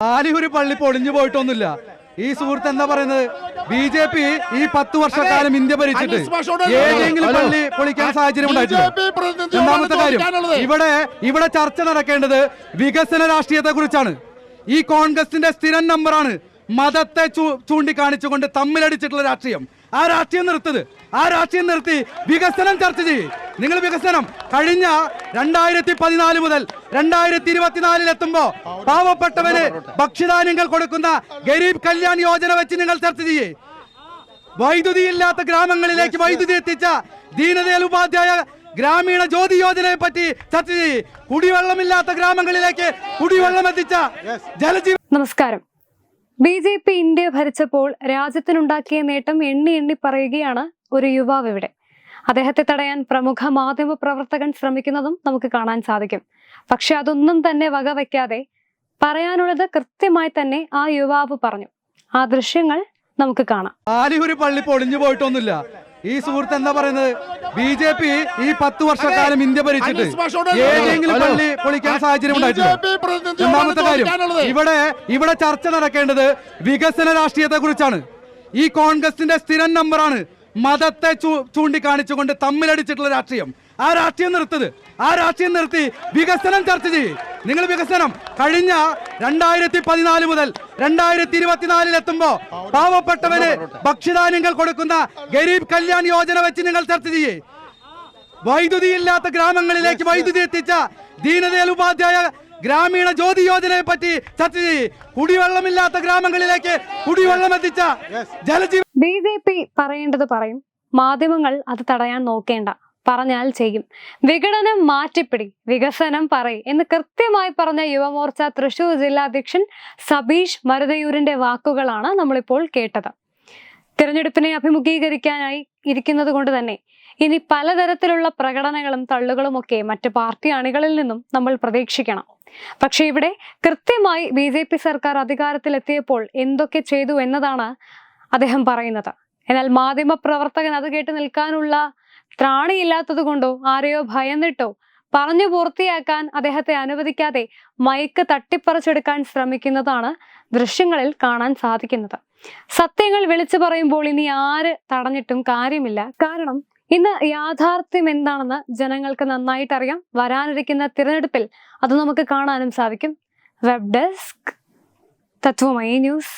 ആലിഹുരി പള്ളി പൊളിഞ്ഞു പോയിട്ടൊന്നുമില്ല. ഈ സുഹൃത്ത് എന്താ പറയുന്നത്? ബി ജെ പി ഈ പത്ത് വർഷക്കാലം ഇന്ത്യ ഭരിച്ചിട്ട് ഏതെങ്കിലും പള്ളി പൊളിക്കാൻ സാഹചര്യം ഉണ്ടായിട്ടില്ല രണ്ടാമത്തെ കാര്യം ഇവിടെ ഇവിടെ ചർച്ച നടക്കേണ്ടത് വികസന രാഷ്ട്രീയത്തെ കുറിച്ചാണ് ഈ കോൺഗ്രസിന്റെ സ്ഥിരം നമ്പറാണ് മതത്തെ ചൂണ്ടിക്കാണിച്ചുകൊണ്ട് തമ്മിലടിച്ചിട്ടുള്ള രാഷ്ട്രീയം. ആ രാഷ്ട്രീയം നിർത്തത് ആ രാഷ്ട്രീയം നിർത്തി വികസനം ചർച്ച ചെയ്യും. നിങ്ങൾ വികസനം കഴിഞ്ഞ രണ്ടായിരത്തി പതിനാല് മുതൽ രണ്ടായിരത്തി ഇരുപത്തിനാലിൽ എത്തുമ്പോ പാവപ്പെട്ടവന് ഭക്ഷ്യധാന്യങ്ങൾ കൊടുക്കുന്ന ഗരീബ് കല്യാൺ യോജന വെച്ച് നിങ്ങൾ ചർച്ച ചെയ്യേ. വൈദ്യുതി ഇല്ലാത്ത ഗ്രാമങ്ങളിലേക്ക് വൈദ്യുതി എത്തിച്ച ദീനദയാൽ ഉപാധ്യായ ഗ്രാമീണ ജ്യോതി യോജനയെ പറ്റി ചർച്ച ചെയ്യേ. കുടിവെള്ളമില്ലാത്ത ഗ്രാമങ്ങളിലേക്ക് കുടിവെള്ളം എത്തിച്ച ജലജീവ നമസ്കാരം. ബി ജെ പി ഇന്ത്യ ഭരിച്ചപ്പോൾ രാജ്യത്തിനുണ്ടാക്കിയ നേട്ടം എണ്ണി എണ്ണി പറയുകയാണ് ഒരു യുവാവ് ഇവിടെ. അദ്ദേഹത്തെ തടയാൻ പ്രമുഖ മാധ്യമ പ്രവർത്തകൻ ശ്രമിക്കുന്നതും നമുക്ക് കാണാൻ സാധിക്കും. പക്ഷെ അതൊന്നും തന്നെ വകവയ്ക്കാതെ പറയാനുള്ളത് കൃത്യമായി തന്നെ ആ യുവാവ് പറഞ്ഞു. ആ ദൃശ്യങ്ങൾ നമുക്ക് കാണാം. ആലിഹുരി പള്ളി പൊളിഞ്ഞു പോയിട്ടൊന്നുമില്ല. ഈ സുഹൃത്ത് എന്താ പറയുന്നത്? ബി ജെ പി ഈ പത്ത് വർഷക്കാലം ഇന്ത്യ ഭരിച്ചിട്ട് ഏതെങ്കിലും പള്ളി പൊളിക്കാൻ സാഹചര്യം ഉണ്ടായിട്ടില്ല രണ്ടാമത്തെ കാര്യം ഇവിടെ ഇവിടെ ചർച്ച നടക്കേണ്ടത് വികസന രാഷ്ട്രീയത്തെ കുറിച്ചാണ് ഈ കോൺഗ്രസിന്റെ സ്ഥിരം നമ്പറാണ് മതത്തെ ചൂണ്ടിക്കാണിച്ചുകൊണ്ട് തമ്മിലടിച്ചിട്ടുള്ള രാഷ്ട്രീയം. ആ രാഷ്ട്രീയം നിർത്തത് ആ രാഷ്ട്രീയം നിർത്തി വികസനം ചർച്ച ചെയ്യ്. നിങ്ങൾ വികസനം കഴിഞ്ഞ രണ്ടായിരത്തി പതിനാല് മുതൽ രണ്ടായിരത്തി ഇരുപത്തിനാലിൽ എത്തുമ്പോ പാവപ്പെട്ടവന് ഭക്ഷ്യധാന്യങ്ങൾ കൊടുക്കുന്ന ഗരീബ് കല്യാൺ യോജന വെച്ച് നിങ്ങൾ ചർച്ച ചെയ്യേ. വൈദ്യുതി ഇല്ലാത്ത ഗ്രാമങ്ങളിലേക്ക് വൈദ്യുതി എത്തിച്ച ദീനദയാൽ ഉപാധ്യായ ഗ്രാമീണ ജ്യോതി യോജനയെ പറ്റി ചർച്ച ചെയ്യ്. കുടിവെള്ളമില്ലാത്ത ഗ്രാമങ്ങളിലേക്ക് കുടിവെള്ളം എത്തിച്ച ജലജീവ ബി ജെ പി പറയേണ്ടത് പറയും. മാധ്യമങ്ങൾ അത് തടയാൻ നോക്കേണ്ട. പറഞ്ഞാൽ ചെയ്യും. വിഘടനം മാറ്റിപ്പിടി വികസനം പറയും എന്ന് കൃത്യമായി പറഞ്ഞ യുവമോർച്ച തൃശൂർ ജില്ലാ അധ്യക്ഷൻ സബീഷ് മരുതയൂരിന്റെ വാക്കുകളാണ് നമ്മളിപ്പോൾ കേട്ടത്. തിരഞ്ഞെടുപ്പിനെ അഭിമുഖീകരിക്കാനായി ഇരിക്കുന്നത് കൊണ്ട് തന്നെ ഇനി പലതരത്തിലുള്ള പ്രകടനങ്ങളും തള്ളുകളും ഒക്കെ മറ്റ് പാർട്ടി അണികളിൽ നിന്നും നമ്മൾ പ്രതീക്ഷിക്കണം. പക്ഷെ ഇവിടെ കൃത്യമായി ബി ജെ പി സർക്കാർ അധികാരത്തിലെത്തിയപ്പോൾ എന്തൊക്കെ ചെയ്തു എന്നതാണ് അദ്ദേഹം പറയുന്നത്. എന്നാൽ മാധ്യമ പ്രവർത്തകൻ അത് കേട്ട് നിൽക്കാനുള്ള ത്രാണിയില്ലാത്തത് കൊണ്ടോ? ആരെയോ ഭയന്നിട്ടോ? പറഞ്ഞു പൂർത്തിയാക്കാൻ അദ്ദേഹത്തെ അനുവദിക്കാതെ മയക്ക് തട്ടിപ്പറിച്ചെടുക്കാൻ ശ്രമിക്കുന്നതാണ് ദൃശ്യങ്ങളിൽ കാണാൻ സാധിക്കുന്നത്. സത്യങ്ങൾ വിളിച്ചു പറയുമ്പോൾ ഇനി ആര് തടഞ്ഞിട്ടും കാര്യമില്ല. കാരണം ഇന്ന് യാഥാർത്ഥ്യം എന്താണെന്ന് ജനങ്ങൾക്ക് നന്നായിട്ട് അറിയാം വരാനിരിക്കുന്ന തിരഞ്ഞെടുപ്പിൽ അത് നമുക്ക് കാണാനും സാധിക്കും. Web desk. തത്വമൈ ന്യൂസ്.